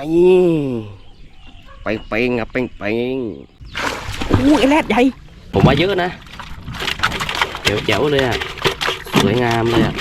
นี่เป่งเป่งๆครับเป่งเป่งๆอู้ไอแรดใหญ่ผมว่าเยอะนะเจ๋วเจ๋วๆเลยอะสวยงามเลยอะ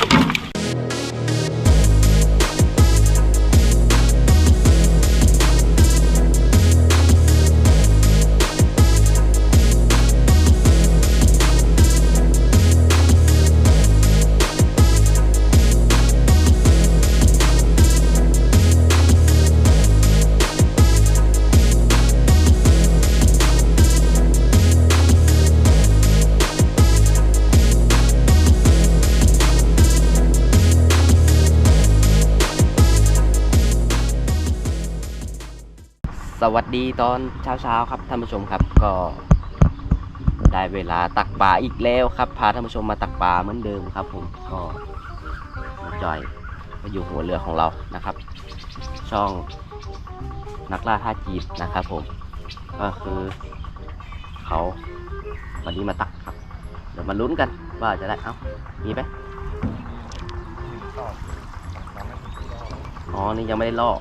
วัสดีตอนเช้าๆครับท่านผู้ชมครับก็ได้เวลาตักปลาอีกแล้วครับพาท่านผู้ชมมาตักปลาเหมือนเดิมครับ ผมก็มาจอยก็อยู่หัวเรือของเรานะครับ ช่องนักล่าท่าจีบนะครับ ผมก็คือเขาวันนี้มาตักครับ เดี๋ยวมาลุ้นกันว่าจะได้เอ้ามีไหมอ๋อนี่ยังไม่ได้ล่อ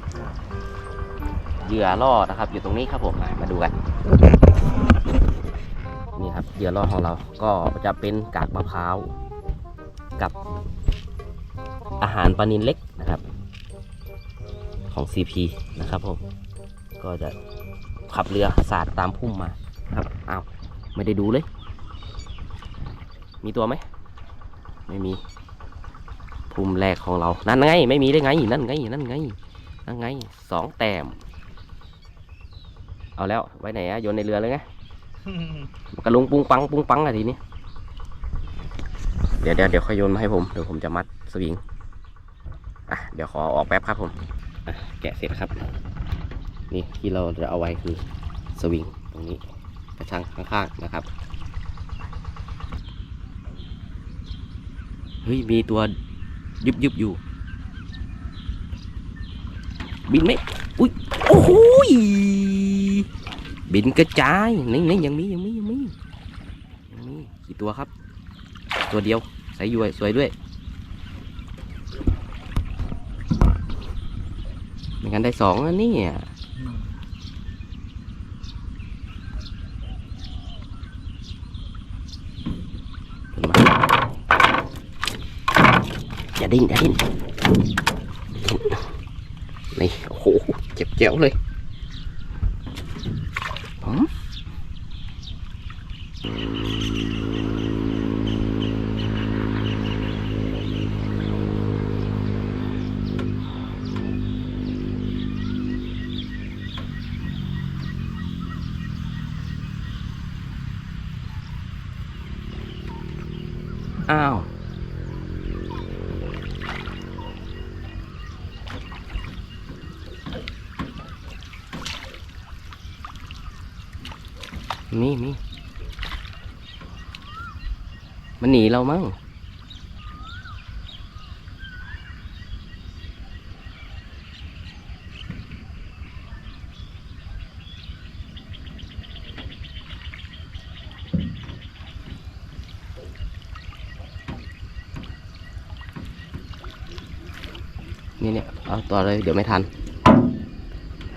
เหยื่อล่อนะครับ อยู่ตรงนี้ครับผมมามาดูกัน นี่ครับเหยื่อล่อของเราก็จะเป็นกากมะพร้าวกับอาหารปลานินเล็กนะครับ ของ CP นะครับผมก็จะขับเรือสาดตามพุ่มมาครับอ้าวไม่ได้ดูเลย มีตัวไหมไม่มีพุ่มแรกของเรา นั่นไง ไม่มีได้ไงนั่นไงนั่นไงนั่นไงสองแต้ม เอาแล้วไว้ไหนอะโยนในเรือเลยไงมันกระลุงปุ้งปังปุ้งปังอะทีนี้ เดี๋ยวเดี๋ยวเดี๋ยวค่อยโยนมาให้ผมเดี๋ยวผมจะมัดสวิงอะเดี๋ยวขอออกแป๊บครับผมอะแกะเสร็จครับ นี่ที่เราจะเอาไว้คือสวิงตรงนี้กระชังข้างๆนะครับเฮ้ยมีตัวยุบยุบๆอยู่ บินไหมอุ้ยโอ้โหย บินกระจายนี่นี่ยังมียังมียังมียังมีกี่ตัวครับ ตัวเดียวใส่ย้วยสวยด้วยไม่งั้นได้สองอันนี่อย่าดิ้นอย่าดิ้นนี่โอ้โหเจ็บเจ๋วเลย หืม อ้าวมีมีมันหนีเรามั้ง นี่เนี่ยเอาต่อเลยเดี๋ยวไม่ทัน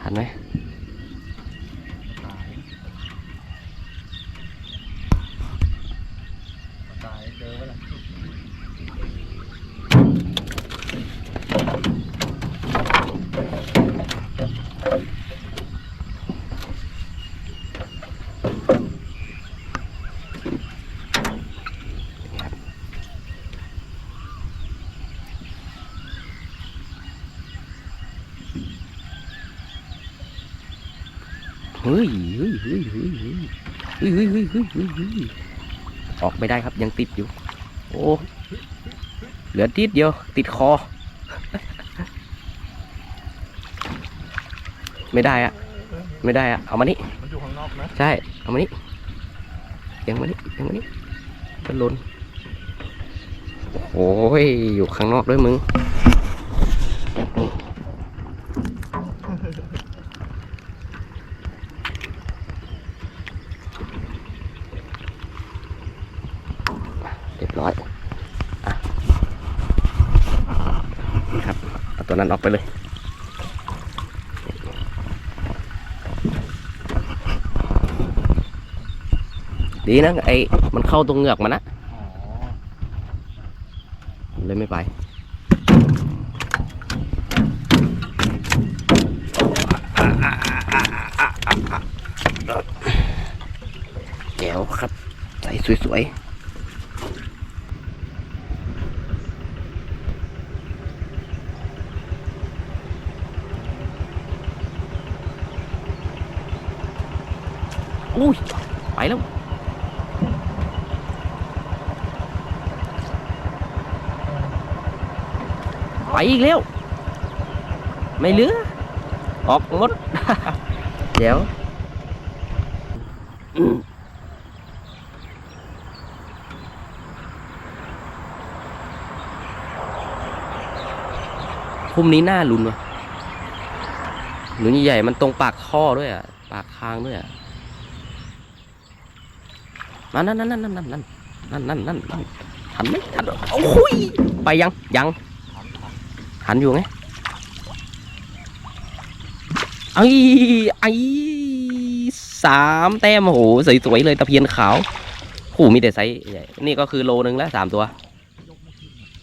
ทันไหม ตายเจอไว้ละ เฮ้ยเฮ้ยเฮ้ยเฮ้ยเฮ้ยเฮ้ยเฮ้ยเฮ้ยเฮ้ยเฮ้ยเฮ้ยออกไม่ได้ครับยังติดอยู่ โอ้เหลือติดเดียว ติดคอ ไม่ได้อะไม่ได้อะเอามานี่มันอยู่ข้างนอกนะใช่ เอามานี่ยังมานี่ยังมานี่เป็นลนโอ้ยอยู่ข้างนอกด้วยมึง นั้นออกไปเลยดีนะไอ้มันเข้าตรงเหงือกมันนะเลยไม่ไปแก้วครับใส่สวยๆ อุ้ยไปแล้วไปอีกแล้ว ไม่เหลือ ออกหมด เดี๋ยวพุ่มนี้หน้าลุนวะหนุนใหญ่ๆมันตรงปากท่อด้วยอะ ปากทางด้วยอะ นั่นนั่นนั่นนั่นนั่นนั่นนั่นนั่นนั่นนั่นทันไหมทันโอ้ยไปยังยังหันอยู่ไงไอ้ไอ้สามแต้มโอ้โหสวยๆเลยตะเพียนขาวโอ้มีแต่ไซส์ใหญ่นี่ก็คือโลนึงแล้วสามตัว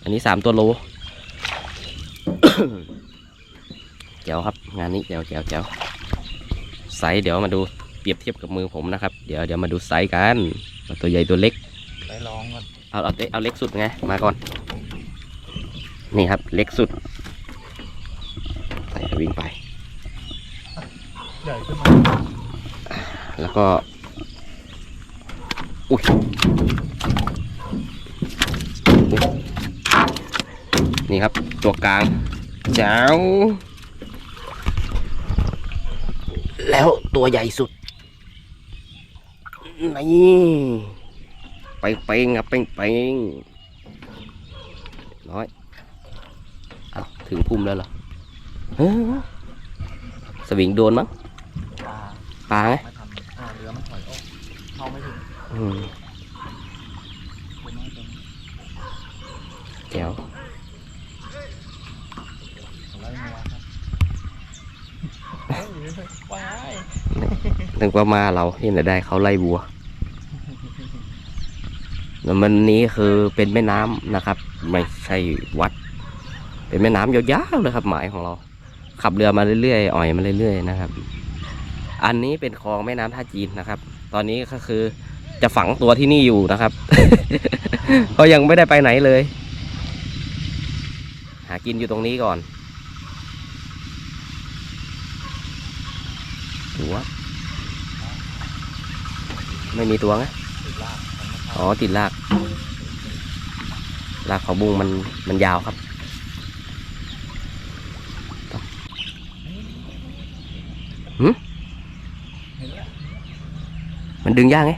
อันนี้สามตัวโลเจ๋วครับ งานนี้เจ๋วเจ๋วเจ๋วไซส์เดี๋ยวมาดูเปรียบเทียบกับมือผมนะครับ เดี๋ยวเดี๋ยวมาดูไซส์กัน ตัวใหญ่ตัวเล็กไปลองก่อนเอาเอาเอาเล็กสุดไงมาก่อน นี่ครับเล็กสุดใส่วิ่งไปใหญ่ขึ้นมาแล้วก็ อุ้ยอุ๊ยนี่ครับตัวกลางเจ้า แล้วตัวใหญ่สุด นี่ไปเป้งครับเป้งเป้งน้อยเอาถึงพุ่มแล้วเหรอฮ้ยสวิงโดนมั้งปลาไหมเรือมันถอยออกเข้าไม่ถึงแจ๋วเขาไล่มาครับเฮ้ยว้าย นึกว่ามาเราที่ไหนได้เขาไล่บัวแล้วมันนี้คือเป็นแม่น้ำนะครับ ไม่ใช่วัด เป็นแม่น้ำยาวๆเลยครับ หมายของเรา ขับเรือมาเรื่อยๆอ่อยมาเรื่อยๆนะครับ อันนี้เป็นคลองแม่น้ำท่าจีนนะครับ ตอนนี้ก็คือจะฝังตัวที่นี่อยู่นะครับ ก็ยังไม่ได้ไปไหนเลย หากินอยู่ตรงนี้ก่อนตัว ไม่มีตัวไงะอ๋อติดรากรากเขาบุ้งมันมันยาวครับห็นแล้วมันดึงยากไง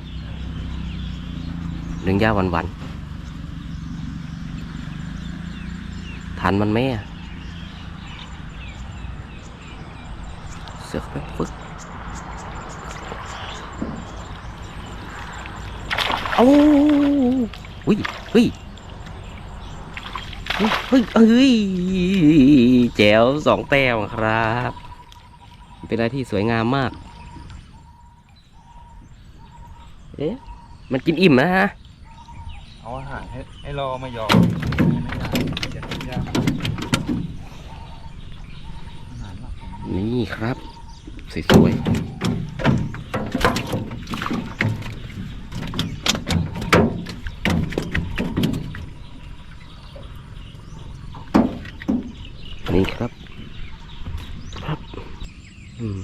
ดึงยากวันวันทันมันไหมะเสือกไปฟึก เอาอุ้ยเฮ้ยเฮ้ยเฮ้ยเอ้ยแจ๋วสองแต้มครับ เป็นอะไรที่สวยงามมาก เอ๊ะ มันกินอิ่มนะฮะ เอาอาหารให้ให้รอมายอมนี่ครับ สวยๆ นี่ครับครับอืม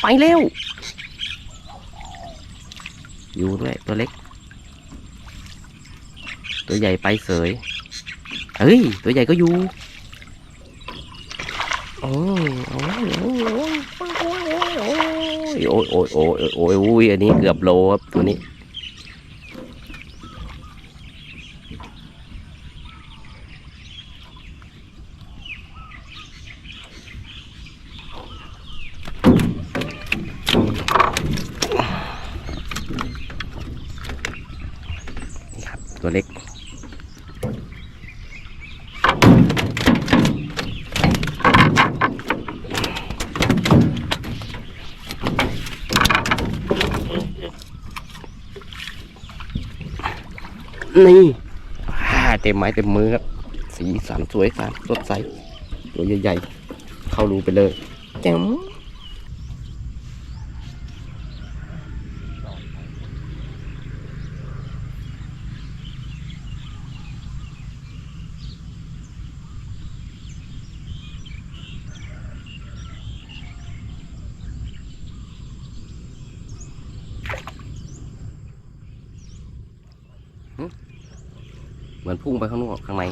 ไปเร็ว อยู่ด้วยตัวเล็ก ตัวใหญ่ไปเสย เฮ้ย ตัวใหญ่ก็อยู่ โอ้ยโอ้ยโอ้ยโอ้ยโอ้ยโอ้ยโอ้ยโอ้ยโอ้ยโอ้ยอันนี้เกือบโลครับตัวนี้นี่ครับตัวเล็ก นี่อ่าเต็มไม้เต็มมือครับ สีสันสวยสันสดใส ตัวใหญ่ๆ เข้ารูไปเลยแจ๋ม เหมือนพุ่งไปข้างนอกข้างใน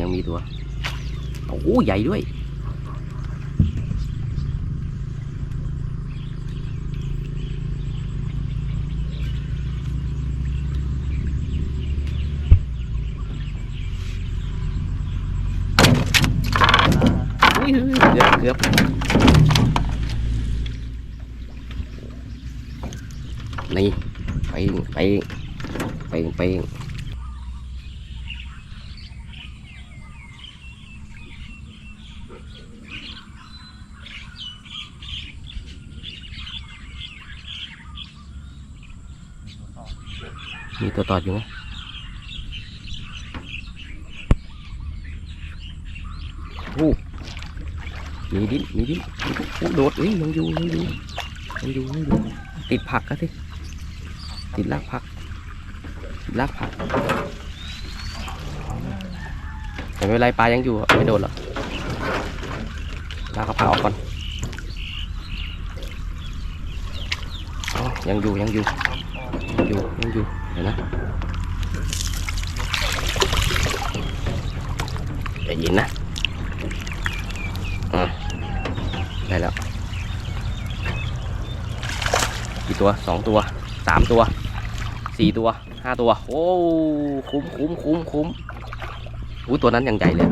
ยังมีตัวโอ้โหใหญ่ด้วยอุ้ยเกือบเกือบนี่ ไปไปไปไปมีตัวต่ออยู่ไหมโอ้มีดิ้นมีดิ้นโดดเอ้ยยังอยู่ยังอยู่ยังอยู่ยังอยู่ติดผักก็สิ ติดรากผักติดรากผัก แต่ไม่เป็นไรปลายังอยู่อะไม่โดนหรอกลากกระเพราออกก่อนอ๋อยังอยู่ยังอยู่ยังอยู่ยังอยู่เดี๋ยวนะใจเย็นนะอะได้แล้วกี่ตัวสองตัวสามตัว สี่ตัวห้าตัว โอ้คุ้มคุ้มคุ้มคุ้มอู้ตัวนั้นยังใหญ่เลย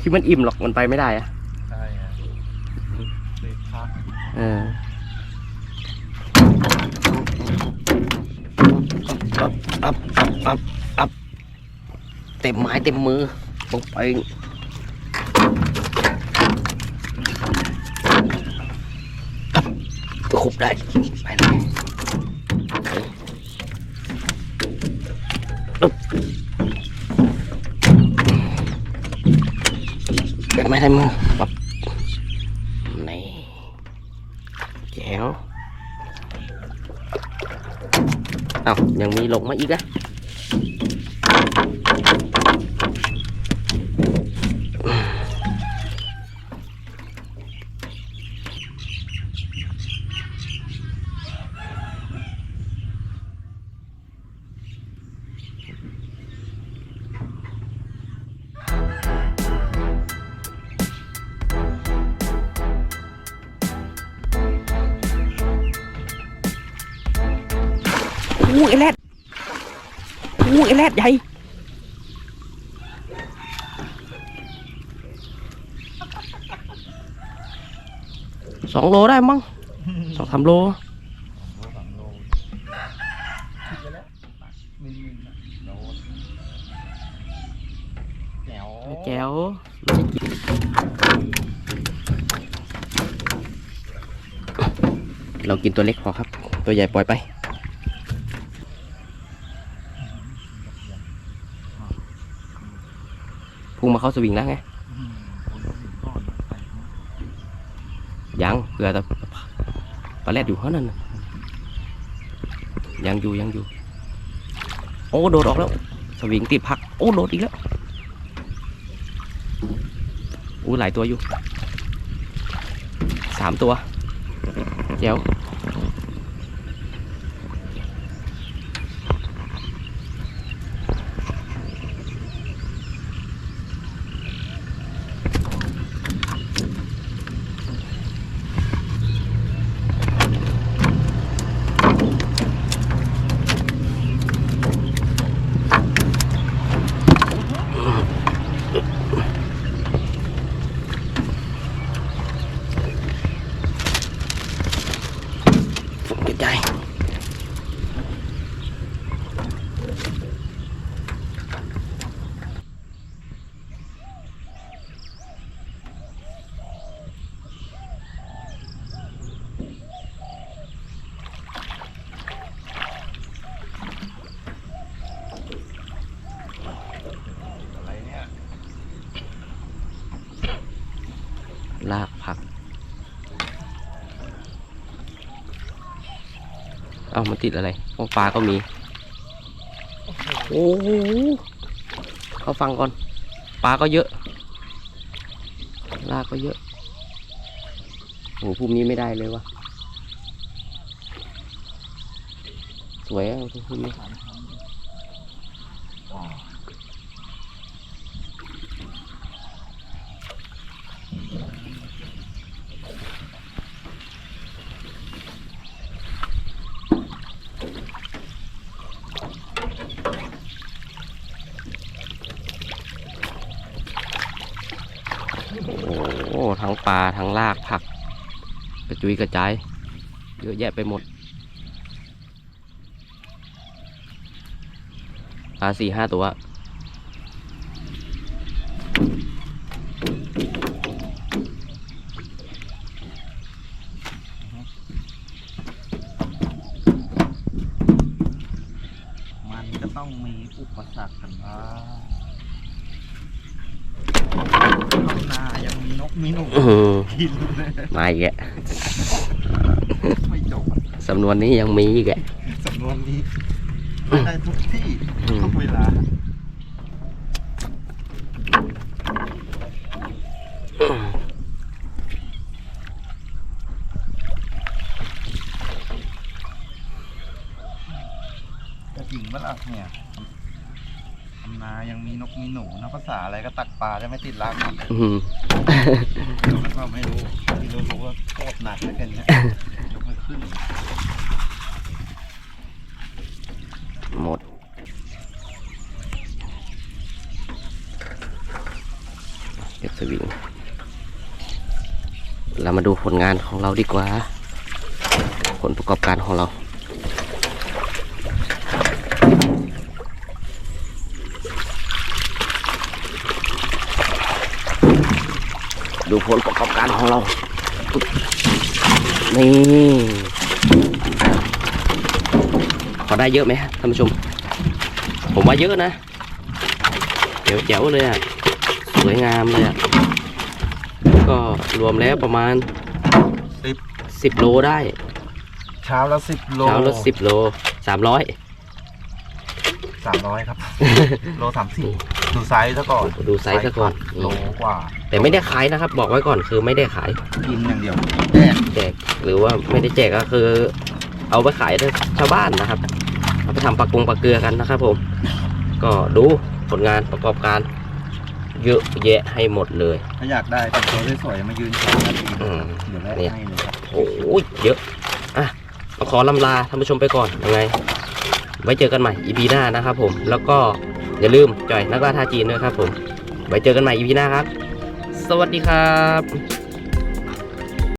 ที่มันอิ่มหรอกมันไปไม่ได้อะใช่ฮะติดพักเอออัพอัพอัพอัพอัพเต็มไม้เต็มมือลงไป คุบได้ไปนะอึ๊บเก็บไม่ได้มือปับนี่แจ๋วเอ้ายังมีลงมาอีกอะ ไอแรดอู้ไอแรดใหญ่สองโลได้มั้งสองสามโลแล้วมีมีนะโลแจ๋วเรากินตัวเล็กพอครับ ตัวใหญ่ปล่อยไป พุ่งมาเข้าสวิงแล้วไงยังเกลือแต่ปลาแรดอยู่เขานั่นยังอยู่ยังอยู่ โอ้โดดออกแล้ว สวิงติดผัก โอ้โดดอีกแล้วอู้หลายตัวอยู่สามตัวแจ๋ว เอามันติดอะไรพวกปลาก็มี โอ้โหเขาฟังก่อน ปลาก็เยอะ ลากก็เยอะ โอ้โหภูมินี้ไม่ได้เลยวะสวยอะภูมินี้ โอ้โหทั้งปลาทั้งลากผัก กระ จุยกระจาย เยอะแยะไปหมดปลาสี่ห้าตัวมันจะต้องมีอุปสรรคกันบ้างข้างหน้ายังมีนกมีหนูอื้อหือกินเลย มาอีกแกะไม่จบ สำนวนนี้ยังมีอีกแกะสำนวนนี้ได้ทุกที่อืมทุกเวลาจะจริงเมื่อล่ะเนี่ยทำนายังมีนกมีหนูนะภาษาอะไรก็ตักปลาจะไม่ติดรางอีกอื้อหือมันก็ไม่รู้ที่รู้รู้ว่าโคตรหนักเลยกันเนี่ยยกไม่ ขึ้น หมด เก็บสวิง เรามาดูผลงานของเราดีกว่า ผลประกอบการของเราดูผลประกอบการของเรา นี่พอได้เยอะไหมฮะท่านผู้ชม ผมว่าเยอะนะเดี๋ยวแจ๋วเลยอะ สวยงามเลยอะ ก็รวมแล้วประมาณสิบสิบโลได้เช้าละสิบโลเช้าละสิบโลสามร้อยสามร้อยครับ โลสามสิบดูไซส์ซะก่อนดูไซส์ซะก่อนโลกว่า แต่ไม่ได้ขายนะครับ บอกไว้ก่อนคือไม่ได้ขายกินอย่างเดียวแดกแจกหรือว่าไม่ได้แจกก็คือ เอาไปขายให้ชาวบ้านนะครับเอาไปทำปลากงปลาเกลือกันนะครับ ผม ก็ดูผลงานประกอบการ เยอะแยะให้หมดเลยถ้าอยากได้แต่งตัวสวยๆมายืนโชว์หน้าทีอืมเดี๋ยวแลกเนี่ยให้เลยครับโอ้ยเยอะอะขอลำลาท่านผู้ชมไปก่อนยังไง ไว้เจอกันใหม่ EP หน้านะครับผม แล้วก็อย่าลืมจอยนักล่าท่าจีนด้วยครับผม ไว้เจอกันใหม่ EP หน้าครับ สวัสดีครับ